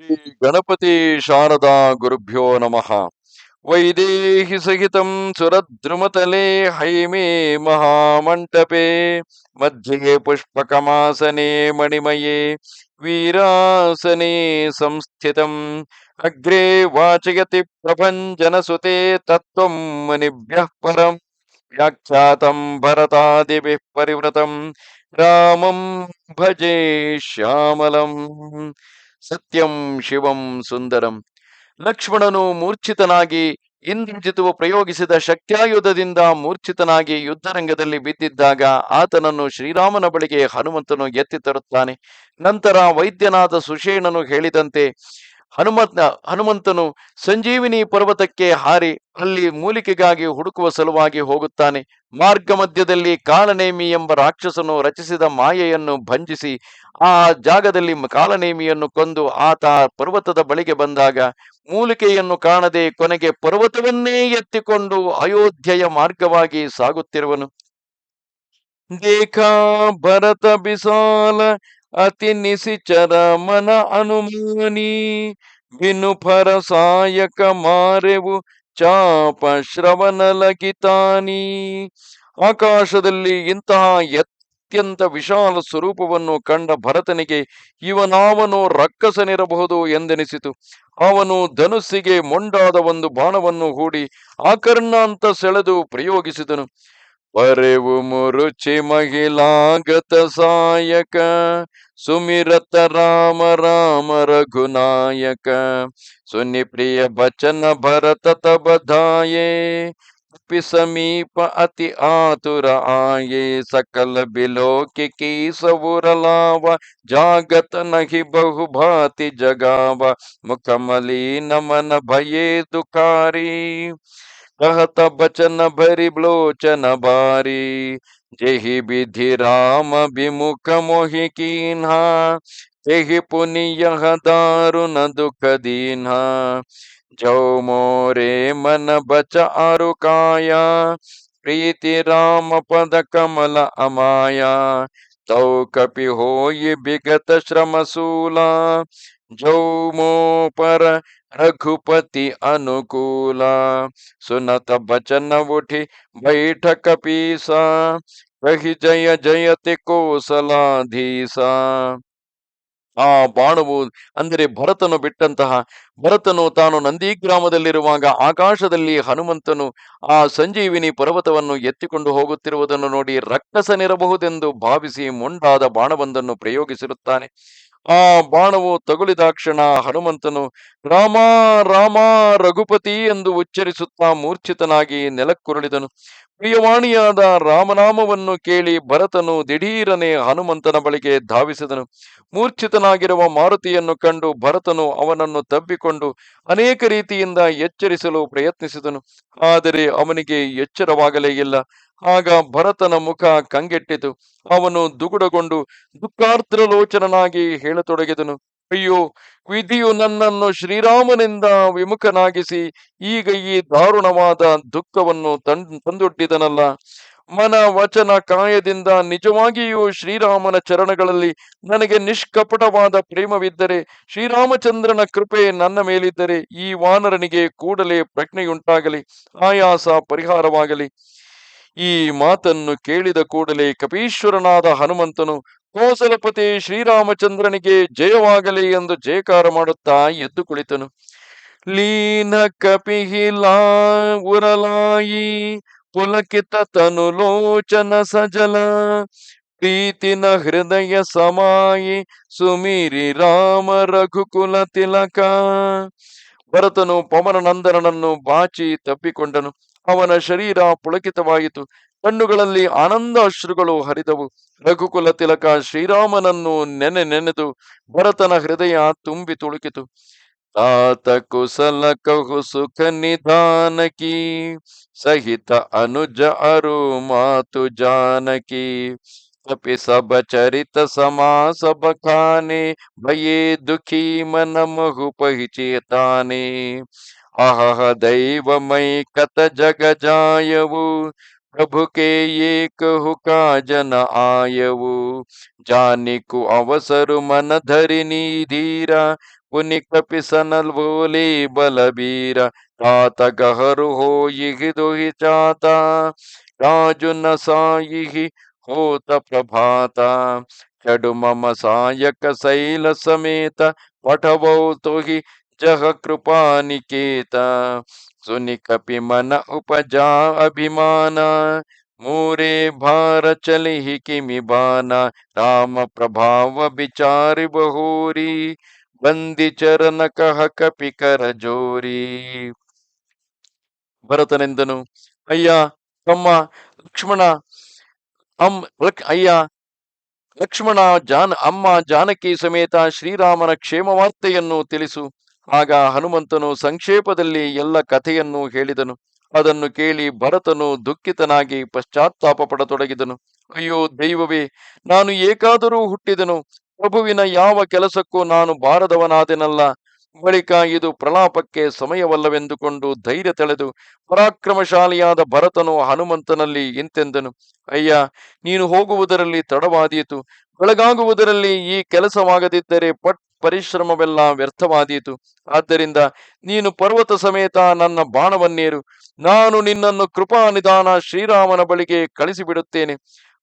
श्री गणपति शारदा गुरुभ्यो नम। वैदेहि सहित सुरद्रुमतले हईमे महामंडपे मध्य पुष्पकमासने मणिमये, वीरासने संस्थित। अग्रे वाचयति प्रभंजन सुते तत्व मुनिभ्य परम व्याख्यात भरतादि परिवृतम रामं भजे श्यामलम। ಸತ್ಯಂ ಶಿವಂ ಸುಂದರಂ. ಲಕ್ಷ್ಮಣನು ಮೂರ್ಛಿತನಾಗಿ ಇಂದ್ರಜಿತುವು ಪ್ರಯೋಗಿಸಿದ ಶಕ್ತ್ಯಾಯುಧದಿಂದ ಮೂರ್ಛಿತನಾಗಿ ಯುದ್ಧರಂಗದಲ್ಲಿ ಬಿದ್ದಿದ್ದಾಗ ಆತನನ್ನು ಶ್ರೀರಾಮನ ಬಳಿಗೆ ಹನುಮಂತನು ಎತ್ತಿ ತರುತ್ತಾನೆ. ನಂತರ ವೈದ್ಯನಾದ ಸುಷೇಣನು ಹೇಳಿದಂತೆ ಹನುಮಂತ ಹನುಮಂತನು ಸಂಜೀವಿನಿ ಪರ್ವತಕ್ಕೆ ಹಾರಿ, ಅಲ್ಲಿ ಮೂಲಿಕೆಗಾಗಿ ಹುಡುಕುವ ಸಲುವಾಗಿ ಹೋಗುತ್ತಾನೆ. ಮಾರ್ಗ ಮಧ್ಯದಲ್ಲಿ ಕಾಲನೇಮಿ ಎಂಬ ರಾಕ್ಷಸನು ರಚಿಸಿದ ಮಾಯೆಯನ್ನು ಭಂಜಿಸಿ, ಆ ಜಾಗದಲ್ಲಿ ಕಾಲನೇಮಿಯನ್ನು ಕೊಂದು ಆತ ಪರ್ವತದ ಬಳಿಗೆ ಬಂದಾಗ, ಮೂಲಿಕೆಯನ್ನು ಕಾಣದೆ ಕೊನೆಗೆ ಪರ್ವತವನ್ನೇ ಎತ್ತಿಕೊಂಡು ಅಯೋಧ್ಯೆಯ ಮಾರ್ಗವಾಗಿ ಸಾಗುತ್ತಿರುವನು. ದೇಖಾ ಭರತ ಬಿಸಾಲ ಅತಿ ನಿಸಿಚರ ಮನ ಅನುಮಾನಿ, ಬಿನು ಫರ ಸಾಯಕ ಮಾರೆವು, ಚಾಪ ಶ್ರವಣ ಲಗಿತಾನಿ. ಆಕಾಶದಲ್ಲಿ ಇಂತಹ ಅತ್ಯಂತ ವಿಶಾಲ ಸ್ವರೂಪವನ್ನು ಕಂಡ ಭರತನಿಗೆ ಇವನಾವನು ರಕ್ಕಸನಿರಬಹುದು ಎಂದೆನಿಸಿತು. ಅವನು ಧನುಸ್ಸಿಗೆ ಮೊಂಡಾದ ಒಂದು ಬಾಣವನ್ನು ಹೂಡಿ ಆಕರ್ಣಾಂತ ಸೆಳೆದು ಪ್ರಯೋಗಿಸಿದನು. ಪರೆವು ಮುರುಚಿ ಮಹಿಳಾಗತ ಸಾಯಕ ಸುಮಿರತ ರಾಮ ರಾಮ ರಘುನಾಯಕ ಸುನಿಪ್ರಿಯ ಬಚನ ಭರತ ತಬಧಾಯೇ ಪಿ ಸಮೀಪ ಅತಿ ಆತುರ ಆಯೇ ಸಕಲ ಬಿಲೋಕಿ ಕೀ ಸವುರಲಾವ ಜಾಗತ ನಹಿ ಬಹು ಭಾತಿ ಜಗಾವ ಮುಖಮಲಿ ನಮನ ಭಯೇ ದುಕಾರಿ कहत बचन भरि ब्लोचन बारी जेहि विधि राम विमुख मोहि कीन्हा, तेहि पुनि यह दारुण दुख दीन्हा। जो मोरे मन बच आरु काया, प्रीति राम पद कमल अमाया। तौ तो कपि होई विगत श्रम सूला ಜೌಮೋಪರ ರಘುಪತಿ ಅನುಕೂಲ ಸುನತ ಬಚನ ಉಠಿ ಬೈಠಕ ಪೀಸ ಕಹಿ ಜಯ ಜಯತಿ ಕೋಸಲಾಧೀಸ ಆ ಬಾಣವು ಅಂದರೆ ಭರತನು ಬಿಟ್ಟಂತಹ, ಭರತನು ತಾನು ನಂದಿ ಗ್ರಾಮದಲ್ಲಿರುವಾಗ ಆಕಾಶದಲ್ಲಿ ಹನುಮಂತನು ಆ ಸಂಜೀವಿನಿ ಪರ್ವತವನ್ನು ಎತ್ತಿಕೊಂಡು ಹೋಗುತ್ತಿರುವುದನ್ನು ನೋಡಿ ರಕ್ಕಸನಿರಬಹುದೆಂದು ಭಾವಿಸಿ ಮುಂಡಾದ ಬಾಣವೊಂದನ್ನು ಪ್ರಯೋಗಿಸಿರುತ್ತಾನೆ. ಆ ಬಾಣವು ತಗುಲಿದಾಕ್ಷಣ ಹನುಮಂತನು, ರಾಮ ರಾಮ, ರಘುಪತಿ ಎಂದು ಉಚ್ಚರಿಸುತ್ತಾ ಮೂರ್ಛಿತನಾಗಿ ನೆಲಕ್ಕುರುಳಿದನು. ಪ್ರಿಯವಾಣಿಯಾದ ರಾಮನಾಮವನ್ನು ಕೇಳಿ ಭರತನು ದಿಢೀರನೆ ಹನುಮಂತನ ಬಳಿಗೆ ಧಾವಿಸಿದನು. ಮೂರ್ಛಿತನಾಗಿರುವ ಮಾರುತಿಯನ್ನು ಕಂಡು ಭರತನು ಅವನನ್ನು ತಬ್ಬಿಕೊಂಡು ಅನೇಕ ರೀತಿಯಿಂದ ಎಚ್ಚರಿಸಲು ಪ್ರಯತ್ನಿಸಿದನು. ಆದರೆ ಅವನಿಗೆ ಎಚ್ಚರವಾಗಲೇ ಇಲ್ಲ. ಆಗ ಭರತನ ಮುಖ ಕಂಗೆಟ್ಟಿತು. ಅವನು ದುಗುಡಗೊಂಡು ದುಃಖಾರ್ದ್ರಲೋಚನನಾಗಿ ಹೇಳತೊಡಗಿದನು. ಅಯ್ಯೋ, ವಿಧಿಯು ನನ್ನನ್ನು ಶ್ರೀರಾಮನಿಂದ ವಿಮುಖನಾಗಿಸಿ, ಈಗ ಈ ದಾರುಣವಾದ ದುಃಖವನ್ನು ತಂ ತಂದೊಡ್ಡಿದನಲ್ಲ. ಮನ ವಚನ ಕಾಯದಿಂದ ನಿಜವಾಗಿಯೂ ಶ್ರೀರಾಮನ ಚರಣಗಳಲ್ಲಿ ನನಗೆ ನಿಷ್ಕಪಟವಾದ ಪ್ರೇಮವಿದ್ದರೆ, ಶ್ರೀರಾಮಚಂದ್ರನ ಕೃಪೆ ನನ್ನ ಮೇಲಿದ್ದರೆ, ಈ ವಾನರನಿಗೆ ಕೂಡಲೇ ಪ್ರಜ್ಞೆಯುಂಟಾಗಲಿ, ಆಯಾಸ ಪರಿಹಾರವಾಗಲಿ. ಈ ಮಾತನ್ನು ಕೇಳಿದ ಕೂಡಲೇ ಕಪೀಶ್ವರನಾದ ಹನುಮಂತನು, ಕೋಸಲಪತಿ ಶ್ರೀರಾಮಚಂದ್ರನಿಗೆ ಜಯವಾಗಲಿ ಎಂದು ಜಯಕಾರ ಮಾಡುತ್ತಾ ಎದ್ದು ಕುಳಿತನು. ಲೀನ ಕಪಿಹಿಲಾ ಉರಲಾಯಿ, ಪುಲಕಿತ ತನು ಲೋಚನ ಸಜಲ, ಪ್ರೀತಿನ ಹೃದಯ ಸಮಾಯಿ, ಸುಮೀರಿ ರಾಮ ರಘುಕುಲ ತಿಲಕ. ಭರತನು ಪವನನಂದನನ್ನು ಬಾಚಿ ತಪ್ಪಿಕೊಂಡನು. ಅವನ ಶರೀರ ಪುಳಕಿತವಾಯಿತು. ಕಣ್ಣುಗಳಲ್ಲಿ ಆನಂದ ಅಶ್ರುಗಳು ಹರಿದವು. ರಘುಕುಲ ತಿಲಕ ಶ್ರೀರಾಮನನ್ನು ನೆನೆ ನೆನೆದು ಭರತನ ಹೃದಯ ತುಂಬಿ ತುಳುಕಿತು. ತಾತ ಕುಸಲ ಕಹು ಸುಖ ನಿಧಾನಕಿ, ಸಹಿತ ಅನುಜ ಅರು ಮಾತು ಜಾನಕಿ. ಕಪಿ ಸಬ ಚರಿತ ಸಮಾಸ ಬಖಾನೆ ಭಯೇ ದುಃಖಿ ಮನ ಮಹು ಪಹಿಚೇತಾನೆ ಅಹಹ ದೈವಮೈ ಕತ ಜಗಜಾಯವು ಪ್ರಭುಕೆ ಏಕಹು ಕಾಜನ ಆಯವು. ಜಾನಿಕು ಅವಸರು ಮನಧರಿ ನೀಧೀರ ಪುನಿ ಕಪಿಸನಲ್ವೋಲಿ ಬಲಬೀರ. ತಾತ ಗಹರು ಹೋಯಿಹಿ ದುಹಿ ಚಾತ ರಾಜುನ ಸಾಯಿಹಿ ಹೋತ ಪ್ರಭಾತ. ಚಡು ಮಮ ಸಾಯಕ ಶೈಲ ಸಮೇತ ಪಠವೌ ತುಹಿ ಕೃಪಾನಿಕೇತ ಸುನಿ ಕಪಿ ಮನ ಉಪಜಾ ಅಭಿಮಾನ ಮೂರೆ ಕಿಮಿ ಬಾನ ರಾಮ ಪ್ರಭಾವ ವಿಚಾರಿ ಬಹುರಿ ಬಂದಿ ಚರಣ ಕಹ ಕಪಿ ಕರ ಜೋರಿ ಭರತನೆಂದನು ಅಯ್ಯ ತಮ್ಮ ಲಕ್ಷ್ಮಣ ಅಮ್ ಅಯ್ಯ ಲಕ್ಷ್ಮಣ ಜಾನ ಅಮ್ಮ ಜಾನಕಿ ಸಮೇತ ಶ್ರೀರಾಮನ ಕ್ಷೇಮ ವಾರ್ತೆಯನ್ನು ತಿಳಿಸು। ಆಗ ಹನುಮಂತನು ಸಂಕ್ಷೇಪದಲ್ಲಿ ಎಲ್ಲ ಕಥೆಯನ್ನು ಹೇಳಿದನು. ಅದನ್ನು ಕೇಳಿ ಭರತನು ದುಃಖಿತನಾಗಿ ಪಶ್ಚಾತ್ತಾಪ ಪಡತೊಡಗಿದನು ಅಯ್ಯೋ ದೈವವೇ, ನಾನು ಏಕಾದರೂ ಹುಟ್ಟಿದನು. ಪ್ರಭುವಿನ ಯಾವ ಕೆಲಸಕ್ಕೂ ನಾನು ಬಾರದವನಾದೆನಲ್ಲ. ಬಳಿಕ ಇದು ಪ್ರಲಾಪಕ್ಕೆ ಸಮಯವಲ್ಲವೆಂದುಕೊಂಡು ಧೈರ್ಯ ತಳೆದು ಪರಾಕ್ರಮಶಾಲಿಯಾದ ಭರತನು ಹನುಮಂತನಲ್ಲಿ ಇಂತೆಂದನು. ಅಯ್ಯ, ನೀನು ಹೋಗುವುದರಲ್ಲಿ ತಡವಾದೀತು. ಬೆಳಗಾಗುವುದರಲ್ಲಿ ಈ ಕೆಲಸವಾಗದಿದ್ದರೆ ಪಟ್ ಪರಿಶ್ರಮವೆಲ್ಲ ವ್ಯರ್ಥವಾದೀತು. ಆದ್ದರಿಂದ ನೀನು ಪರ್ವತ ಸಮೇತ ನನ್ನ ಬಾಣವನ್ನೇರು. ನಾನು ನಿನ್ನನ್ನು ಕೃಪಾನಿಧಾನ ಶ್ರೀರಾಮನ ಬಳಿಗೆ ಕಳಿಸಿಬಿಡುತ್ತೇನೆ.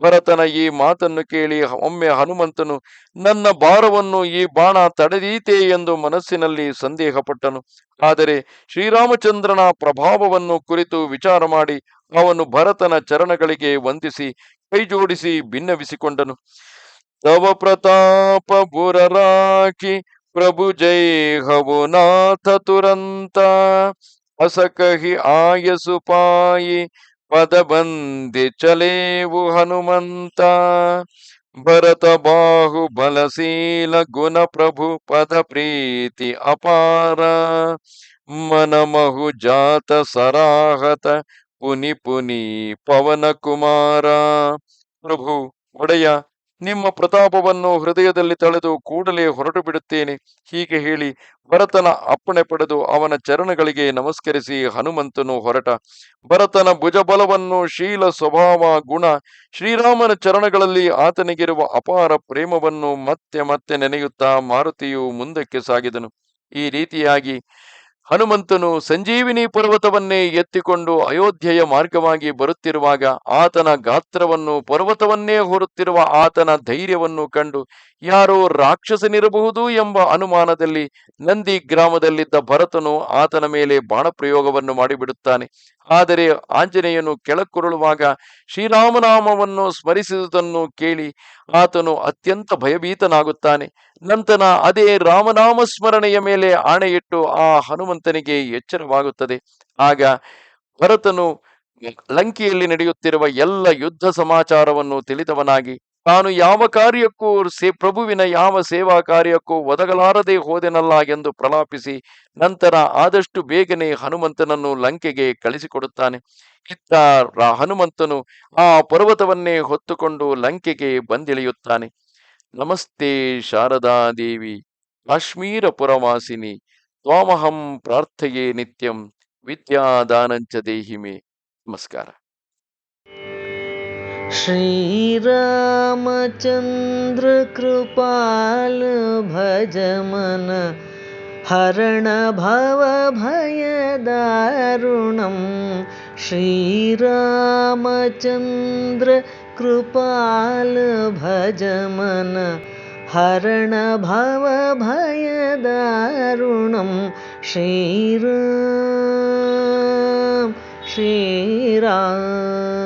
ಭರತನ ಈ ಮಾತನ್ನು ಕೇಳಿ ಒಮ್ಮೆ ಹನುಮಂತನು, ನನ್ನ ಭಾರವನ್ನು ಈ ಬಾಣ ತಡೆದೀತೆ ಎಂದು ಮನಸ್ಸಿನಲ್ಲಿ ಸಂದೇಹಪಟ್ಟನು. ಆದರೆ ಶ್ರೀರಾಮಚಂದ್ರನ ಪ್ರಭಾವವನ್ನು ಕುರಿತು ವಿಚಾರ ಮಾಡಿ ಅವನು ಭರತನ ಚರಣಗಳಿಗೆ ವಂದಿಸಿ, ಕೈಜೋಡಿಸಿ ಭಿನ್ನವಿಸಿಕೊಂಡನು ತವ ಪ್ರತಾಪ ಬುರರಾಕಿ ಪ್ರಭು ಜೈ ಹವು ನಾಥ ತುರಂತ ಅಸಕಹಿ ಆಯಸು ಪಾಯಿ, ಪದ ಬಂದಿ ಚಲೇವು ಹನುಮಂತ. ಭರತ ಬಾಹು ಬಲಶೀಲ ಗುಣ ಪ್ರಭು ಪದ ಪ್ರೀತಿ ಅಪಾರ. ಮನಮಹು ಜಾತ ಸರಾಹತ ಪುನಿ ಪುನಿ ಪವನ ಕುಮಾರ. ಪ್ರಭು ಒಡೆಯ ನಿಮ್ಮ ಪ್ರತಾಪವನ್ನು ಹೃದಯದಲ್ಲಿ ತಳೆದು ಕೂಡಲೇ ಹೊರಟು ಬಿಡುತ್ತೇನೆ. ಹೀಗೆ ಹೇಳಿ ಭರತನ ಅಪ್ಪಣೆ ಪಡೆದು ಅವನ ಚರಣಗಳಿಗೆ ನಮಸ್ಕರಿಸಿ ಹನುಮಂತನು ಹೊರಟ. ಭರತನ ಭುಜಬಲವನ್ನು ಶೀಲ ಸ್ವಭಾವ ಗುಣ ಶ್ರೀರಾಮನ ಚರಣಗಳಲ್ಲಿ ಆತನಿಗಿರುವ ಅಪಾರ ಪ್ರೇಮವನ್ನು ಮತ್ತೆ ಮತ್ತೆ ನೆನೆಯುತ್ತಾ ಮಾರುತಿಯು ಮುಂದಕ್ಕೆ ಸಾಗಿದನು. ಈ ರೀತಿಯಾಗಿ ಹನುಮಂತನು ಸಂಜೀವಿನಿ ಪರ್ವತವನ್ನೇ ಎತ್ತಿಕೊಂಡು ಅಯೋಧ್ಯೆಯ ಮಾರ್ಗವಾಗಿ ಬರುತ್ತಿರುವಾಗ ಆತನ ಗಾತ್ರವನ್ನು ಪರ್ವತವನ್ನೇ ಹೊರುತ್ತಿರುವ ಆತನ ಧೈರ್ಯವನ್ನು ಕಂಡು, ಯಾರೋ ರಾಕ್ಷಸನಿರಬಹುದು ಎಂಬ ಅನುಮಾನದಲ್ಲಿ ನಂದಿ ಗ್ರಾಮದಲ್ಲಿದ್ದ ಭರತನು ಆತನ ಮೇಲೆ ಬಾಣಪ್ರಯೋಗವನ್ನು ಮಾಡಿಬಿಡುತ್ತಾನೆ. ಆದರೆ ಆಂಜನೇಯನು ಕೆಳಕ್ಕುರುಳುವಾಗ ಶ್ರೀರಾಮನಾಮವನ್ನು ಸ್ಮರಿಸಿದುದನ್ನು ಕೇಳಿ ಆತನು ಅತ್ಯಂತ ಭಯಭೀತನಾಗುತ್ತಾನೆ. ನಂತರ ಅದೇ ರಾಮನಾಮ ಸ್ಮರಣೆಯ ಮೇಲೆ ಆಣೆಯಿಟ್ಟು ಆ ಹನುಮಂತನಿಗೆ ಎಚ್ಚರವಾಗುತ್ತದೆ. ಆಗ ಭರತನು ಲಂಕೆಯಲ್ಲಿ ನಡೆಯುತ್ತಿರುವ ಎಲ್ಲ ಯುದ್ಧ ಸಮಾಚಾರವನ್ನು ತಿಳಿದವನಾಗಿ ತಾನು ಯಾವ ಕಾರ್ಯಕ್ಕೂ ಸೇ, ಪ್ರಭುವಿನ ಯಾವ ಸೇವಾ ಕಾರ್ಯಕ್ಕೂ ಒದಗಲಾರದೆ ಹೋದೆನಲ್ಲ ಎಂದು ಪ್ರಲಾಪಿಸಿ ನಂತರ ಆದಷ್ಟು ಬೇಗನೆ ಹನುಮಂತನನ್ನು ಲಂಕೆಗೆ ಕಳಿಸಿಕೊಡುತ್ತಾನೆ. ಇತ್ತ ಹನುಮಂತನು ಆ ಪರ್ವತವನ್ನೇ ಹೊತ್ತುಕೊಂಡು ಲಂಕೆಗೆ ಬಂದಿಳಿಯುತ್ತಾನೆ. ನಮಸ್ತೆ ಶಾರದಾದೇವಿ ಕಾಶ್ಮೀರ ಪುರವಾಸಿನಿ ತ್ವಾಮಹಂ ಪ್ರಾರ್ಥೆಯೇ ನಿತ್ಯಂ ವಿದ್ಯಾದಾನಂಚ ದೇಹಿಮೆ. ನಮಸ್ಕಾರ. श्रीरामचन्द्रकृपाल भजमन हरणभवभयदारुणं श्रीरामचन्द्रकृपाल भजमन हरणभवभयदारुणं कृपाल श्रीराम।